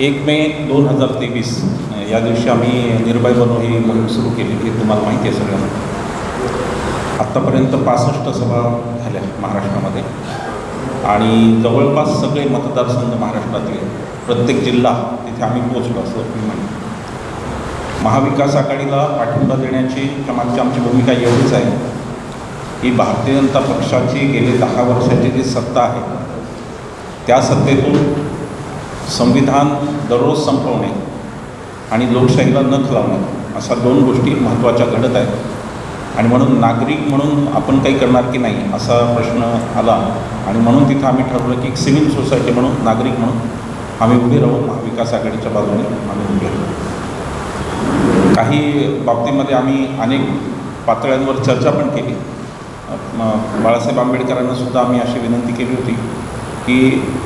एक मे दोन हजार तेवीस या दिवशी आम्ही निर्भय बनू ही मोहीम सुरू केली हे तुम्हाला माहिती आहे सगळ्यांना आत्तापर्यंत पासष्ट सभा झाल्या महाराष्ट्रामध्ये. आणि जवळपास सगळे मतदारसंघ महाराष्ट्रातले प्रत्येक जिल्हा तिथे आम्ही पोचलो असं मी म्हणतो महाविकास आघाडीला पाठिंबा देण्याची मागची आमची भूमिका एवढीच आहे की भारतीय जनता पक्षाची गेली दहा वर्षाची जी सत्ता आहे त्या सत्तेतून संविधान दररोज संपवणे आणि लोकशाहीला नख लावणे अशा दोन गोष्टी महत्त्वाच्या घडत आहेत. आणि म्हणून नागरिक म्हणून आपण काही करणार की नाही असा प्रश्न आला. आणि म्हणून तिथं आम्ही ठरवलं की एक सिव्हिल सोसायटी म्हणून नागरिक म्हणून आम्ही उभे राहू महाविकास आघाडीच्या बाजूने आम्ही उभे राहू. काही बाबतीमध्ये आम्ही अनेक पातळ्यांवर चर्चा पण केली. बाळासाहेब आंबेडकरांना सुद्धा आम्ही अशी विनंती केली होती. की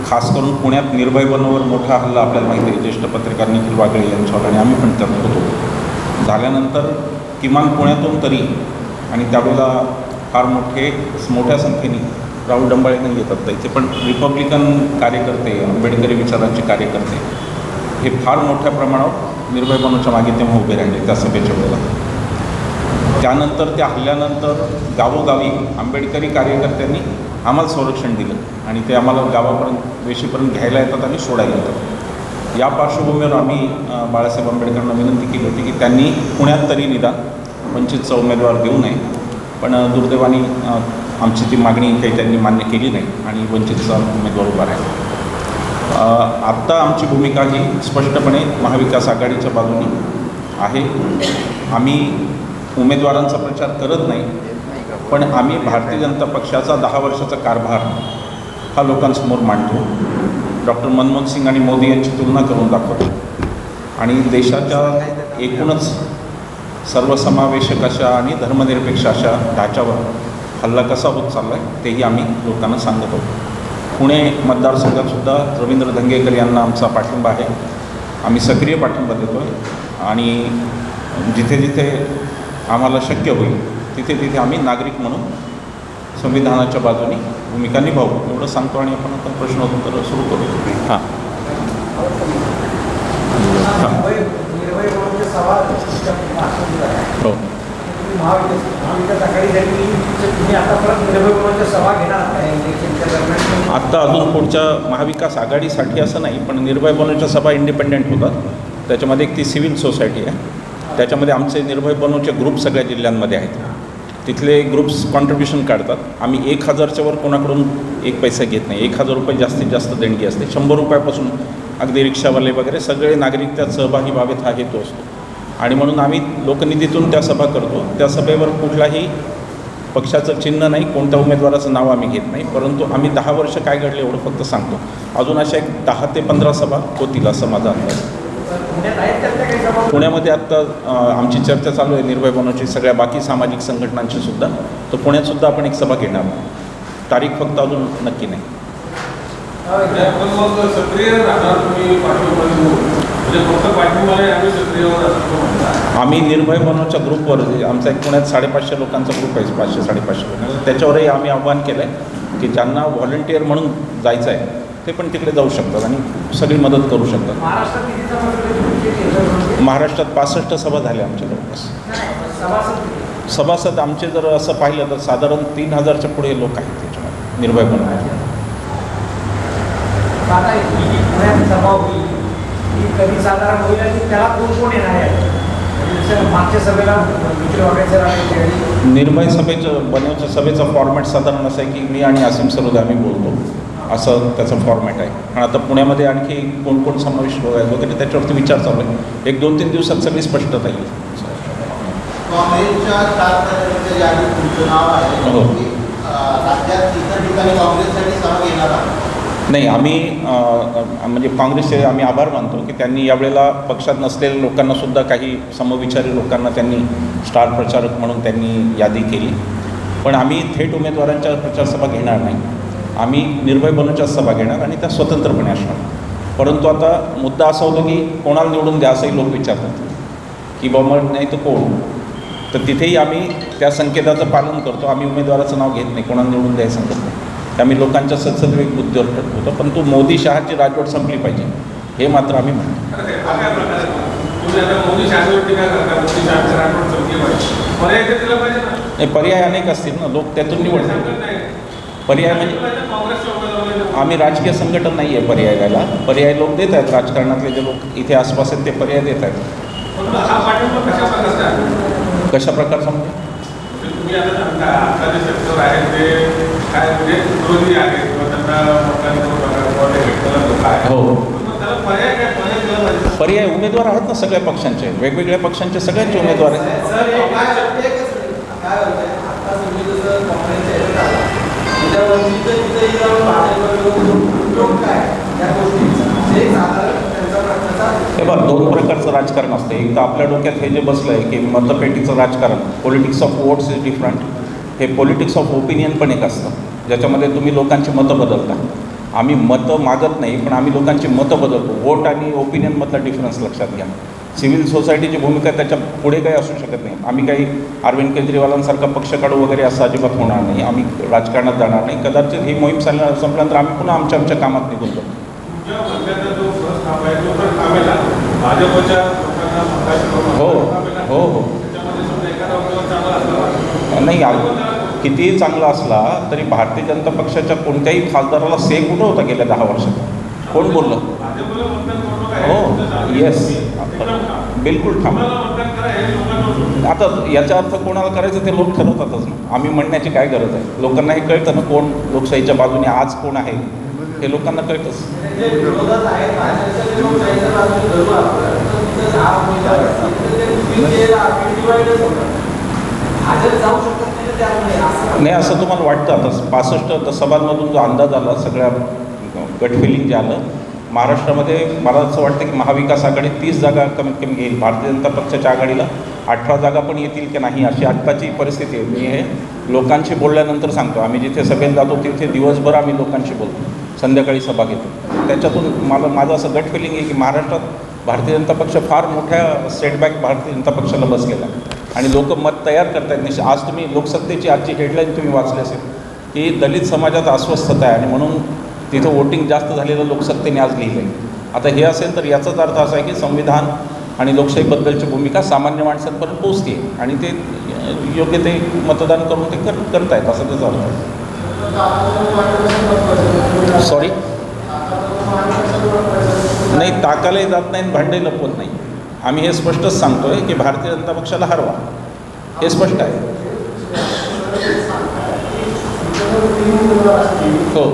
खास करून पुण्यात निर्भय बनवर मोठा हल्ला आपल्याला माहिती आहे ज्येष्ठ पत्रकार निखिल वागळे यांच्यावर आणि आम्ही पण त्यात होतो झाल्यानंतर किमान पुण्यातून तरी आणि त्यावेळेला फार मोठे मोठ्या संख्येने राहुल डंबाळे नाही येतात त्याचे पण रिपब्लिकन कार्यकर्ते आंबेडकरी विचारांचे कार्यकर्ते हे फार मोठ्या प्रमाणावर निर्भय बनवच्या मागे तेव्हा उभे राहिले त्या सभेच्या वेळेला. त्यानंतर त्या हल्ल्यानंतर गावोगावी आंबेडकरी कार्यकर्त्यांनी आम्हाला संरक्षण दिलं आणि ते आम्हाला गावापर्यंत वेशीपर्यंत घ्यायला येतात आणि सोडायला येतात. या पार्श्वभूमीवर आम्ही बाळासाहेब आंबेडकरांना विनंती केली होती की त्यांनी पुण्यात तरी निदान वंचितचा उमेदवार देऊ नये. पण दुर्दैवाने आमची ती मागणी काही त्यांनी मान्य केली नाही आणि वंचितचा उमेदवार उभा राहिला. आत्ता आमची भूमिका ही स्पष्टपणे महाविकास आघाडीच्या बाजूने आहे. आम्ही उमेदवारांचा प्रचार करत नाही. पण आम्ही भारतीय जनता पक्षाचा दहा वर्षाचा कारभार हा लोकांसमोर मांडतो. डॉक्टर मनमोहन सिंग आणि मोदी यांची तुलना करून दाखवतो. आणि देशाच्या एकूणच सर्वसमावेशक अशा आणि धर्मनिरपेक्ष अशा ढाच्यावर हल्ला कसा होत चालला आहे तेही आम्ही लोकांना सांगत आहोत. पुणे मतदारसंघातसुद्धा रवींद्र धंगेकर यांना आमचा पाठिंबा आहे. आम्ही सक्रिय पाठिंबा देतो आहे आणि जिथे जिथे आम्हाला शक्य होईल. तिथे तिथे आम्ही नागरिक म्हणून संविधानाच्या बाजूने भूमिका निभावू. एवढं सांगतो आणि आपण आता प्रश्नोत्तर सुरू करू. हां. हो. आत्ता अजून पुढच्या महाविकास आघाडीसाठी असं नाही पण निर्भय बनवच्या सभा इंडिपेंडेंट होतात. त्याच्यामध्ये एक ती सिव्हिल सोसायटी आहे. त्याच्यामध्ये आमचे निर्भय बनवचे ग्रुप सगळ्या जिल्ह्यांमध्ये आहेत. तिथले ग्रुप्स कॉन्ट्रीब्युशन काढतात. आम्ही एक हजारच्या वर कोणाकडून एक पैसा घेत नाही. एक हजार रुपये जास्तीत जास्त देणगी असते. शंभर रुपयापासून अगदी रिक्षावाले वगैरे सगळे नागरिक त्यात सहभागी व्हावेत हा हेतू असतो. आणि म्हणून आम्ही लोकनिधीतून त्या सभा करतो. त्या सभेवर कुठलाही पक्षाचं चिन्ह नाही कोणत्या उमेदवाराचं नाव आम्ही घेत नाही. परंतु आम्ही दहा वर्ष काय घडले एवढं फक्त सांगतो. अजून अशा एक दहा ते पंधरा सभा होतील असं माझा अंदाज पुण्यामध्ये आत्ता आमची चर्चा चालू आहे निर्भय बनवची सगळ्या बाकी सामाजिक संघटनांची सुद्धा. तर पुण्यात सुद्धा आपण एक सभा घेणार आहोत. तारीख फक्त अजून नक्की नाही. म्हणजे आम्ही निर्भय बनवच्या ग्रुपवर आमचा एक पुण्यात साडेपाचशे लोकांचा ग्रुप आहे पाचशे साडेपाचशे लोकांचा. त्याच्यावरही आम्ही आव्हान केलं आहे की ज्यांना व्हॉलंटिअर म्हणून जायचं आहे ते पण तिकडे जाऊ शकतात आणि सगळी मदत करू शकतात. महाराष्ट्रात पासष्ट सभा झाल्या आमच्या जवळपास सभासद आमचे जर असं पाहिलं तर साधारण तीन हजारच्या पुढे लोक आहेत त्याच्यामध्ये निर्भय बनवण्याचे आता जी पुण्यात सभा होईल कधी साधारण होईल आणि त्याला कोण कोण येणार आहे? म्हणजे निर्भय सभेचं बनवच्या सभेचा फॉर्मॅट साधारण असं आहे की मी आणि आसिम सरोदे आम्ही बोलतो. असं त्याचं फॉर्मॅट आहे. पण आता पुण्यामध्ये आणखी कोण कोण समाविष्ट आहेत वगैरे त्याच्यावरती विचार चालू आहे. एक दोन तीन दिवसात सगळी स्पष्टता येईल. हो. नाही आम्ही म्हणजे काँग्रेसचे आम्ही आभार मानतो की त्यांनी यावेळेला पक्षात नसलेल्या लोकांना सुद्धा काही समविचारी लोकांना त्यांनी स्टार प्रचारक म्हणून त्यांनी यादी केली. पण आम्ही थेट उमेदवारांच्या प्रचारसभा घेणार नाही. आम्ही निर्भय बनूच्याच सभा घेणार आणि त्या स्वतंत्रपणे असणार. परंतु आता मुद्दा असा होतो की कोणाला निवडून द्या असंही लोक विचारतात. की बाबा नाही तर कोण? तर तिथेही आम्ही त्या संकेताचं पालन करतो. आम्ही उमेदवाराचं नाव घेत नाही. कोणाला निवडून द्यायचं सांगत नाही. ते आम्ही लोकांच्या सदसद्विक बुद्धीवर ठरवतो. पण तू मोदी शहाची राजवट संपली पाहिजे. हे मात्र आम्ही म्हणतो. नाही पर्याय अनेक असतील ना. लोक त्यातून निवडतात. पर्याय म्हणजे आम्ही राजकीय संघटन नाही आहे पर्याय द्यायला पर्याय लोक देत आहेत राजकारणातले जे लोक इथे आसपास आहेत ते पर्याय देत आहेत. कशा प्रकारचा म्हणजे? हो. पर्याय पर्याय उमेदवार आहेत ना सगळ्या पक्षांचे. वेगवेगळ्या पक्षांचे सगळ्यांचे उमेदवार आहेत. हे बघ दोन प्रकारचं राजकारण असतं एक तर आपल्या डोक्यात हे जे बसलं आहे की मतपेटीचं राजकारण politics of votes is different हे पॉलिटिक्स ऑफ ओपिनियन पण एक असतं ज्याच्यामध्ये तुम्ही लोकांची मतं बदलता. आम्ही मतं मागत नाही पण आम्ही लोकांची मतं बदलतो. वोट आणि ओपिनियनमधला डिफरन्स लक्षात घ्या. सिव्हिल सोसायटीची भूमिका त्याच्या पुढे काही असू शकत नाही. आम्ही काही अरविंद केजरीवालांसारखा पक्ष काढू वगैरे असं अजिबात होणार नाही. आम्ही राजकारणात जाणार नाही. कदाचित ही मोहीम चालणार संपल्यानंतर आम्ही पुन्हा आमच्या आमच्या कामात निघून जाऊ. हो. हो हो नाही कितीही चांगला असला तरी भारतीय जनता पक्षाच्या कोणत्याही खासदाराला से कुठं होता गेल्या दहा वर्षात. कोण बोललं भाजपला मतदान करू नका Oh, हो येस बिलकुल थांब. आता याचा अर्थ कोणाला करायचं ते लोक ठरवतातच ना. आम्ही म्हणण्याची काय गरज आहे? लोकांना हे कळतं ना कोण लोकशाहीच्या बाजूने आज कोण आहे? हे लोकांना कळतंच. नाही असं नाही असं तुम्हाला वाटतं आता? पासष्ट सभांमधून जो अंदाज आला सगळ्या गट फिलिंग जे आलं महाराष्ट्रामध्ये मला असं वाटतं की महाविकास आघाडी तीस जागा कमीत कमी घेईल. भारतीय जनता पक्षाच्या आघाडीला अठरा जागा पण येतील की नाही अशी आत्ताची परिस्थिती आहे. मी हे लोकांशी बोलल्यानंतर सांगतो. आम्ही जिथे सभेत जातो तिथे दिवसभर आम्ही लोकांशी बोलतो. संध्याकाळी सभा घेतो. त्याच्यातून मला माझं असं गट फिलिंग आहे की महाराष्ट्रात भारतीय जनता पक्ष फार मोठ्या सेटबॅक भारतीय जनता पक्षाला बसलेला आहे. आणि लोक मत तयार करतायत. निश्चित आज तुम्ही लोकसत्तेची आजची हेडलाईन तुम्ही वाचली असेल की दलित समाजात अस्वस्थता आहे. आणि म्हणून तिथं वोटिंग जास्त झालेलं लोकसत्तेने आज लिहिलं आहे आता हे असेल तर याचाच अर्थ असा आहे की संविधान आणि लोकशाहीबद्दलची भूमिका सामान्य माणसांपर्यंत पोचते आणि ते योग्य ते मतदान करून ते कर करतायत असं त्याचा अर्थ आहे. सॉरी नाही ताकालाही जात नाही आणि भांडे लपवत नाही. आम्ही हे स्पष्टच सांगतोय की भारतीय जनता पक्षाला हरवा. हे स्पष्ट आहे. हो.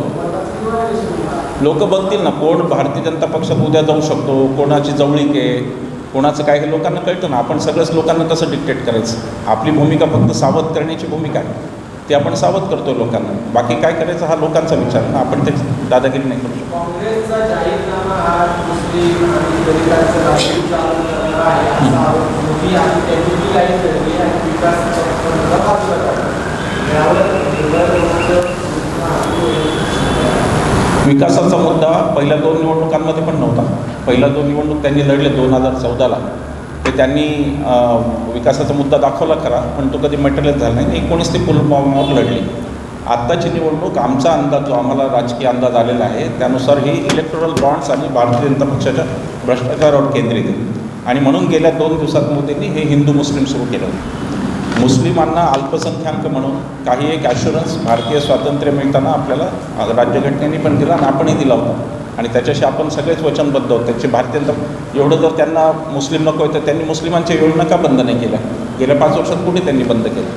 लोक बघतील ना कोण भारतीय जनता पक्षात उद्या जाऊ शकतो कोणाची जवळीक आहे कोणाचं काय हे लोकांना कळतं ना. आपण सगळंच लोकांना कसं डिक्टेट करायचं. आपली भूमिका फक्त सावध करण्याची भूमिका आहे. ती आपण सावध करतोय लोकांना. बाकी काय करायचं हा लोकांचा विचार ना. आपण ते दादागिरी नाही करू शकतो. विकासाचा मुद्दा पहिल्या दोन निवडणुकांमध्ये पण नव्हता. पहिल्या दोन निवडणूक त्यांनी लढले दोन हजार चौदाला. ते त्यांनी विकासाचा मुद्दा दाखवला खरा पण तो कधी मटेरियल झाला नाही. एकोणीस ते पुलवामावर लढली. आत्ताची निवडणूक आमचा अंदाज जो आम्हाला राजकीय अंदाज आलेला आहे त्यानुसार ही इलेक्ट्रल बॉन्ड्स आणि भारतीय जनता पक्षाच्या भ्रष्टाचारावर केंद्रित आहे. आणि म्हणून गेल्या दोन दिवसात मोदींनी हे हिंदू मुस्लिम सुरू केलं. मुस्लिमांना अल्पसंख्याक म्हणून काही एक ॲश्युरन्स भारतीय स्वातंत्र्य मिळताना आपल्याला राज्यघटनेने पण दिला आणि आपणही दिला होता. आणि त्याच्याशी आपण सगळेच वचनबद्ध होतो त्याची भारतीय एवढं जर त्यांना मुस्लिम नको आहे तर त्यांनी मुस्लिमांच्या योजना का बंद नाही केल्या. गेल्या पाच वर्षात कुठे त्यांनी बंद केलं?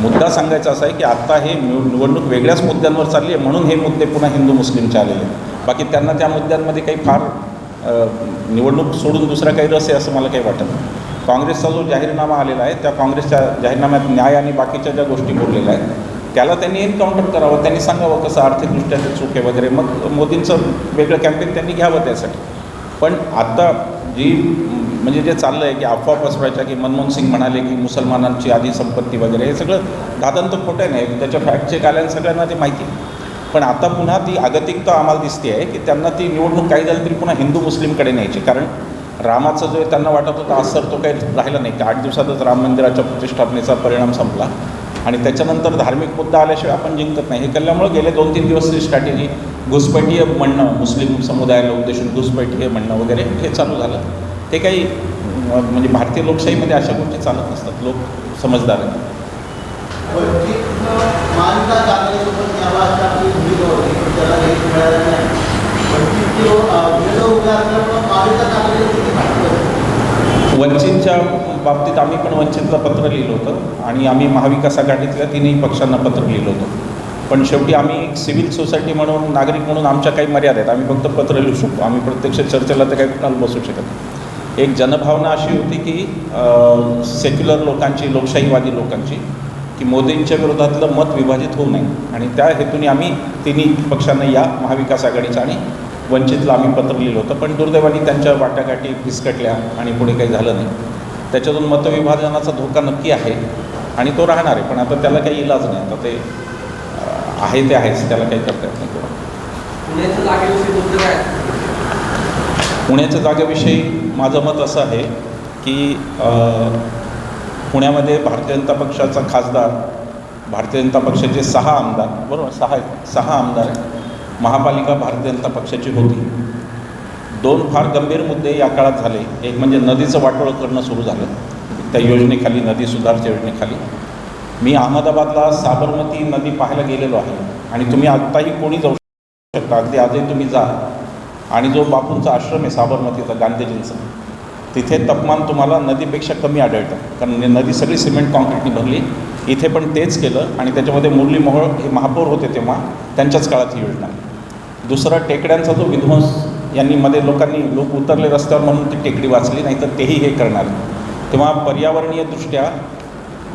मुद्दा सांगायचा असा आहे की आता हे निवडणूक वेगळ्याच मुद्द्यांवर चालली आहे म्हणून हे मुद्दे पुन्हा हिंदू मुस्लिमचे आलेले आहेत. बाकी त्यांना त्या मुद्द्यांमध्ये काही फार निवडणूक सोडून दुसरा काही रस आहे असं मला काही वाटत नाही. काँग्रेसचा जो जाहीरनामा आलेला आहे त्या काँग्रेसच्या जाहीरनाम्यात न्याय आणि बाकीच्या ज्या गोष्टी बोललेल्या आहेत त्याला त्यांनी एन्काउंटर करावं त्यांनी सांगावं कसं आर्थिकदृष्ट्या ते चूक आहे वगैरे. मग मोदींचं वेगळं कॅम्पेन त्यांनी घ्यावं त्यासाठी. पण आता जी म्हणजे जे चाललं आहे की अफवा पसरवायच्या की मनमोहन सिंग म्हणाले की मुसलमानांची आधी संपत्ती वगैरे हे सगळं दादांत खोटं आहे नाही त्याच्या फॅक्ट चेक आल्यानं सगळ्यांना ते माहिती पण आता पुन्हा ती अगतिकता आम्हाला दिसते आहे की त्यांना ती निवडणूक काही झाली तरी पुन्हा हिंदू मुस्लिमकडे न्यायची. कारण रामाचा जो त्यांना वाटत होता असर तो काही राहिला नाही. की आठ दिवसातच राम मंदिराच्या प्रतिष्ठापनेचा परिणाम संपला. आणि त्याच्यानंतर धार्मिक मुद्दा आल्याशिवाय आपण जिंकत नाही. हे केल्यामुळे गेले दोन तीन दिवसची स्ट्रॅटेजी घुसपैठीय म्हणणं मुस्लिम समुदायाला उद्देशून घुसपैठीय म्हणणं वगैरे हे चालू झालं. ते काही म्हणजे भारतीय लोकशाहीमध्ये अशा गोष्टी चालत नसतात. लोक समजदार आहेत. वंचितच्या बाबतीत आम्ही पण वंचितला पत्र लिहिलं होतं आणि आम्ही महाविकास आघाडीतल्या तिन्ही पक्षांना पत्र लिहिलं होतं. पण शेवटी आम्ही सिव्हिल सोसायटी म्हणून नागरिक म्हणून आमच्या काही मर्यादा आहेत. आम्ही फक्त पत्र लिहू शकतो. आम्ही प्रत्यक्ष चर्चेला तर काही कुणाला बसू शकत एक जनभावना अशी होती की सेक्युलर लोकांची लोकशाहीवादी लोकांची की मोदींच्या विरोधातलं मत विभाजित होऊ नये. आणि त्या हेतूने आम्ही तिन्ही पक्षांना या महाविकास आघाडीचा आणि वंचितला आम्ही पत्र लिहिलं होतं पण दुर्दैवाने त्यांच्या वाटाघाटी फिसकटल्या आणि पुढे काही झालं नाही. त्याच्यातून मतविभाजनाचा धोका नक्की आहे आणि तो राहणार आहे पण आता त्याला काही इलाज नाही. आता ते आहे ते आहेच त्याला काही करता येत नाही. पुण्याच्या जागेविषयी माझं मत असं आहे की पुण्यामध्ये भारतीय जनता पक्षाचा खासदार भारतीय जनता पक्षाचे सहा आमदार बरोबर? सहा सहा आमदार आहेत. महापालिका भारतीय जनता पक्षाची होती. दोन फार गंभीर मुद्दे या काळात झाले. एक म्हणजे नदीचं वाटोळं करणं सुरू झालं. त्या योजनेखाली नदी सुधारच्या योजनेखाली. मी अहमदाबादला साबरमती नदी पाहायला गेलेलो आहे. आणि तुम्ही आत्ताही कोणी जाऊ शकता. अगदी आजही तुम्ही जा. आणि जो बापूंचा आश्रम आहे साबरमतीचा गांधीजींचा तिथे तापमान तुम्हाला नदीपेक्षा कमी आढळतं. कारण नदी सगळी सिमेंट कॉन्क्रीटनी भरली. इथे पण तेच केलं. आणि त्याच्यामध्ये मुरली मोहोळ हे महापौर होते तेव्हा. त्यांच्याच काळात ही योजना. दुसरा टेकड्यांचा जो विध्वंस यांनी मध्ये लोकांनी लोक उतरले रस्त्यावर म्हणून ती टेकडी वाचली नाही तर तेही हे करणार. तेव्हा पर्यावरणीयदृष्ट्या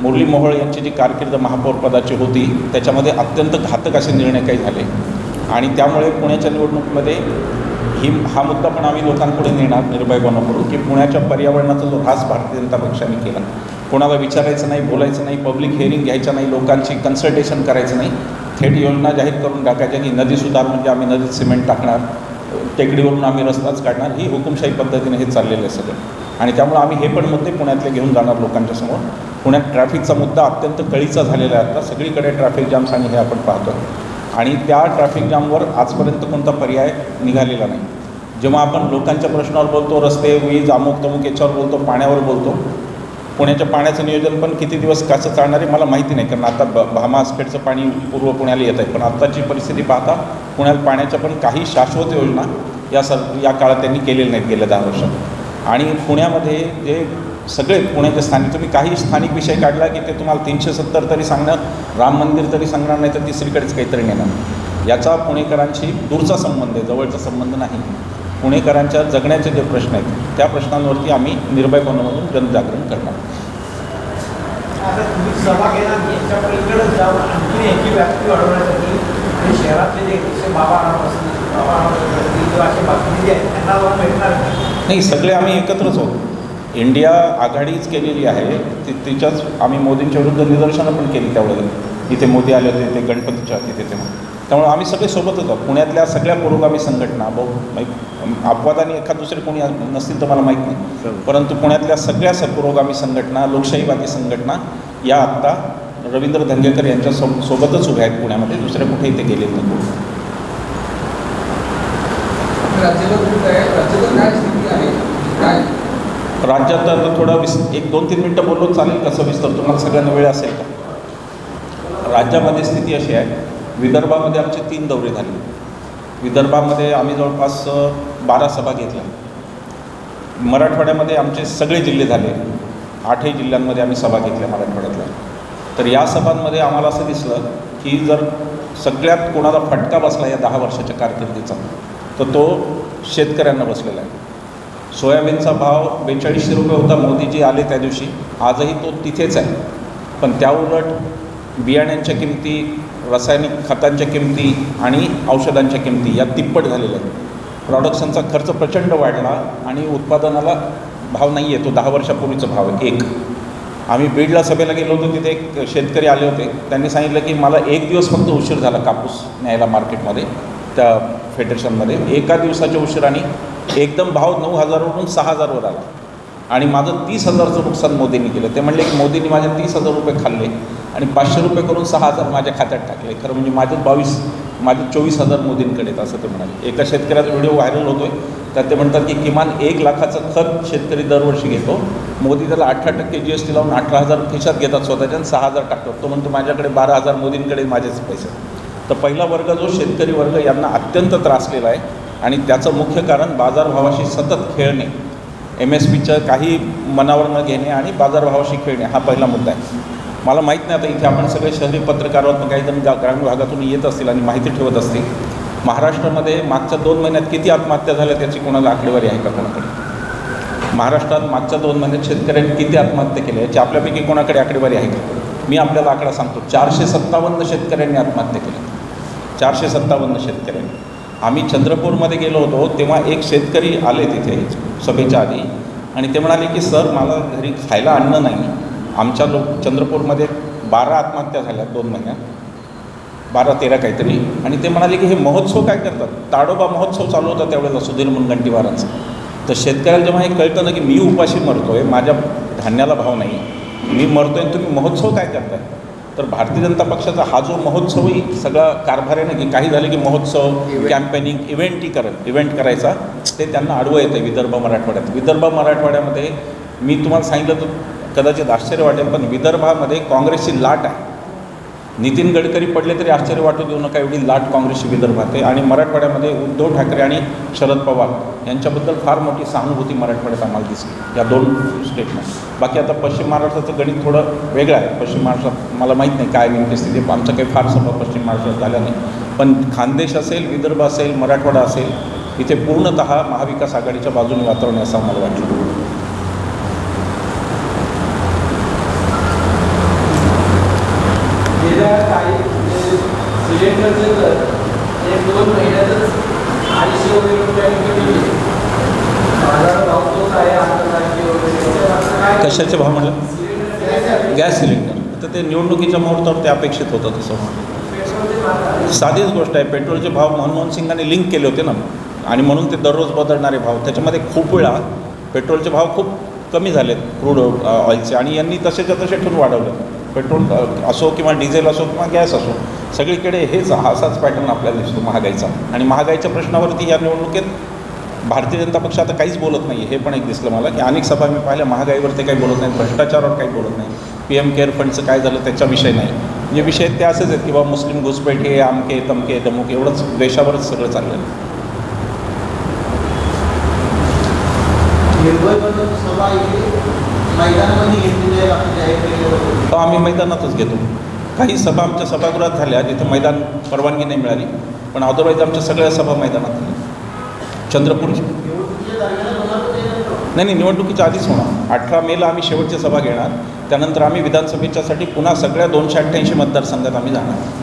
मुरली मोहोळ यांची जी कारकीर्द महापौरपदाची होती त्याच्यामध्ये अत्यंत घातक असे निर्णय काही झाले. आणि त्यामुळे पुण्याच्या निवडणुकीमध्ये ही हा मुद्दा पण आम्ही लोकांपुढे नेणार निर्भयपणा करू की पुण्याच्या पर्यावरणाचा जो ऱ्हास भारतीय जनता पक्षाने केला. कोणाला विचारायचं नाही बोलायचं नाही पब्लिक हिअरिंग घ्यायचं नाही लोकांची कन्सल्टेशन करायचं नाही. थेट योजना जाहीर करून टाकायच्या की नदी सुधार म्हणजे आम्ही नदीत सिमेंट टाकणार टेकडीवरून आम्ही रस्ताच काढणार ही हुकुमशाही पद्धतीने हे चाललेलं आहे सगळं. आणि त्यामुळे आम्ही हे पण मुद्दे पुण्यातले घेऊन जाणार लोकांच्या समोर. पुण्यात ट्रॅफिकचा मुद्दा अत्यंत कळीचा झालेला आहे आता. सगळीकडे ट्रॅफिक जाम्स आणि हे आपण पाहतो. आणि त्या ट्रॅफिक जामवर आजपर्यंत कोणता पर्याय निघालेला नाही. जेव्हा आपण लोकांच्या प्रश्नावर बोलतो रस्ते वीज अमुक तमुक याच्यावर बोलतो पाण्यावर बोलतो पुण्याच्या पाण्याचं नियोजन पण किती दिवस कसं चालणार आहे मला माहिती नाही. कारण आता ब भामा आसखेडचं पाणी पूर्व पुण्याला येत आहे पण आत्ताची परिस्थिती पाहता पुण्यात पाण्याच्या पण काही शाश्वत योजना या सर या काळात त्यांनी केलेल्या नाहीत गेल्या दहा वर्षात. आणि पुण्यामध्ये जे सगळे पुण्याचे स्थानिक तुम्ही काही स्थानिक विषय काढला की ते तुम्हाला तीनशे सत्तर तरी सांगणार राम मंदिर तरी सांगणार नाही तर तिसरीकडेच काहीतरी नेणार याचा पुणेकरांशी दूरचा संबंध आहे जवळचा संबंध नाही. पुणेकरांच्या जगण्याचे जे प्रश्न आहेत त्या प्रश्नांवरती आम्ही निर्भयपणामधून जनजागरण करणार नाही. सगळे आम्ही एकत्रच आहोत. इंडिया आघाडीच केलेली आहे ती तिच्याच आम्ही मोदींच्या विरुद्ध निदर्शनं पण केली त्यावेळेला इथे मोदी आले होते ते गणपतीच्या तिथे तेव्हा त्यामुळे आम्ही सगळे सोबतच आहोत. पुण्यातल्या सगळ्या पुरोगामी संघटना बहु अपवादाने एखाद दुसरे कोणी नसतील तर मला माहीत नाही. परंतु पुण्यातल्या सगळ्या स पुरोगामी संघटना लोकशाहीवादी संघटना या आत्ता रवींद्र धंगेकर यांच्या सो सोबतच उभ्या आहेत पुण्यामध्ये. दुसऱ्या कुठेही ते गेलेत नाही. राज्यात आता थोडं विस एक दोन तीन मिनटं बोललो चालेल कसं विस्तार तुम्हाला सगळ्यांना वेळ असेल का? राज्यामध्ये स्थिती अशी आहे. विदर्भामध्ये आमचे तीन दौरे झाले. विदर्भामध्ये आम्ही जवळपास बारा सभा घेतल्या. मराठवाड्यामध्ये आमचे सगळे जिल्हे झाले. आठही जिल्ह्यांमध्ये आम्ही सभा घेतल्या मराठवाड्यातल्या. तर या सभांमध्ये आम्हाला असं दिसलं की जर सगळ्यात कोणाला फटका बसला या दहा वर्षाच्या कारकिर्दीचा तर तो शेतकऱ्यांना बसलेला आहे. सोयाबीनचा भाव बेचाळीसशे रुपये होता मोदीजी आले त्या दिवशी. आजही तो तिथेच आहे. पण त्याउलट बियाण्यांच्या किमती रासायनिक खतांच्या किमती आणि औषधांच्या किमती या तिप्पट झालेल्या आहेत. प्रॉडक्शनचा खर्च प्रचंड वाढला आणि उत्पादनाला भाव नाही आहे तो दहा वर्षापूर्वीचा भाव आहे एक. आम्ही बीडला सभेला गेलो होतो तिथे एक शेतकरी आले होते. त्यांनी सांगितलं की मला एक दिवस फक्त उशीर झाला कापूस न्यायला मार्केटमध्ये त्या फेडरेशनमध्ये एका दिवसाच्या उशिराने एकदम भाव नऊ हजारवरून सहा हजारवर आला. आणि माझं तीस हजारचं नुकसान मोदींनी केलं. ते म्हणले की मोदींनी माझे तीस हजार रुपये खाल्ले आणि पाचशे रुपये करून सहा हजार माझ्या खात्यात टाकले. खरं म्हणजे माझे बावीस माझे चोवीस हजार मोदींकडे आहेत असं ते म्हणाले. एका शेतकऱ्याचा व्हिडिओ व्हायरल होतोय. त्यात ते म्हणतात की किमान एक लाखाचं खत शेतकरी दरवर्षी घेतो. मोदी त्याला अठरा टक्के जी एस टी लावून अठरा हजार खिशात घेतात स्वतःच्या आणि सहा हजार टाकतात. तो म्हणतो माझ्याकडे बारा हजार मोदींकडे माझेच पैसे तर पहिला वर्ग जो शेतकरी वर्ग यांना अत्यंत त्रासलेला आहे. आणि त्याचं मुख्य कारण बाजारभावाशी सतत खेळणे. एम एस पीचं काही मनावर न घेणे आणि बाजारभावाशी खेळणे हा पहिला मुद्दा आहे. मला माहीत नाही आता इथे आपण सगळे शहरी पत्रकार आहोत काही जण गा ग्रामीण भागातून येत असतील आणि माहिती ठेवत असतील. महाराष्ट्रामध्ये मागच्या दोन महिन्यात किती आत्महत्या झाल्या त्याची कोणाला आकडेवारी आहे का कोणाकडे? महाराष्ट्रात मागच्या दोन महिन्यात शेतकऱ्यांनी किती आत्महत्या केल्या याची आपल्यापैकी कोणाकडे आकडेवारी आहे का? मी आपल्याला आकडा सांगतो. चारशे सत्तावन्न शेतकऱ्यांनी आत्महत्या केल्या चारशे सत्तावन्न शेतकऱ्यांनी. आम्ही चंद्रपूरमध्ये गेलो होतो तेव्हा एक शेतकरी आले तिथे. सभेच्या आधी. आणि ते म्हणाले की सर मला घरी खायला आणणं नाही. आमच्या लोक चंद्रपूरमध्ये बारा आत्महत्या झाल्या दोन महिन्यात. बारा तेरा काहीतरी. आणि ते म्हणाले की हे महोत्सव काय करतात? ताडोबा महोत्सव चालू होता त्यावेळेला सुधीर मुनगंटीवारांचा तर शेतकऱ्याला जेव्हा हे कळतं ना की मी उपाशी मरतो आहे माझ्या धान्याला भाव नाही. मी मरतो आहे तुम्ही महोत्सव काय करताय? तर भारतीय जनता पक्षाचा हा जो महोत्सवही सगळा कारभार आहे ना की काही झालं की महोत्सव कॅम्पेनिंग इव्हेंटीकरण इव्हेंट करायचा ते त्यांना आडवं येतं विदर्भ मराठवाड्यात. विदर्भ मराठवाड्यामध्ये मी तुम्हाला सांगितलं तर कदाचित आश्चर्य वाटेल पण विदर्भामध्ये काँग्रेसची लाट आहे. नितीन गडकरी पडले तरी आश्चर्य वाटू देऊ नका एवढी लाट काँग्रेसची विदर्भात आहे आणि मराठवाड्यामध्ये उद्धव ठाकरे आणि शरद पवार यांच्याबद्दल फार मोठी सहानुभूती मराठवाड्यात आम्हाला दिसली. या दोन स्टेटमेंट बाकी आता पश्चिम महाराष्ट्राचं गणित थोडं वेगळं आहे. पश्चिम महाराष्ट्रात मला माहीत नाही काय नेमकी स्थिती आमचं काही फार सभा पश्चिम महाराष्ट्रात झाल्या नाही. पण खानदेश असेल विदर्भ असेल मराठवाडा असेल इथे पूर्णतः महाविकास आघाडीच्या बाजूने वातावरण असं मला वाटलं गेल्या काही म्हणजे दोन महिन्यातच अडीचशे वगैरे रुपयांनी भाव तोच आहे कशाचे भाव म्हणलं सिलेंडर गॅस सिलेंडर. तर ते निवडणुकीच्या मुहूर्तावर ते अपेक्षित होतं तसं. साधीच गोष्ट आहे पेट्रोलचे भाव मनमोहन सिंगांनी लिंक केले होते ना. आणि म्हणून ते दररोज बदलणारे भाव. त्याच्यामध्ये खूप वेळा पेट्रोलचे भाव खूप कमी झालेत क्रूड ऑइलचे. आणि यांनी तसेच्या तसे ठेवून वाढवले. पेट्रोल असो किंवा डिझेल असो किंवा गॅस असो. सगळीकडे हेच हा असाच पॅटर्न आपल्याला दिसतो महागाईचा. आणि महागाईच्या प्रश्नावरती या निवडणुकीत भारतीय जनता पक्ष आता काहीच बोलत नाही हे पण एक दिसलं मला की अनेक सभा मी पाहिल्या महागाईवर ते काही बोलत नाही भ्रष्टाचारावर काही बोलत नाही पी एम केअर फंडचं काय झालं त्याचा विषय नाही. म्हणजे विषय ते असेच आहेत की बाबा मुस्लिम घुसपेठे आमके तमके दमुक एवढंच देशावरच सगळं चाललं तो आम्ही मैदानातच घेतो. काही सभा आमच्या सभागृहात झाल्या जिथं मैदान परवानगी नाही मिळाली. पण अदरवाईज आमच्या सगळ्या सभा मैदानात झाल्या. चंद्रपूरची. नाही नाही निवडणुकीच्या आधीच होणार. अठरा मेला आम्ही शेवटची सभा घेणार. त्यानंतर आम्ही विधानसभेच्यासाठी पुन्हा सगळ्या दोनशे अठ्ठ्याऐंशी मतदारसंघात आम्ही जाणार.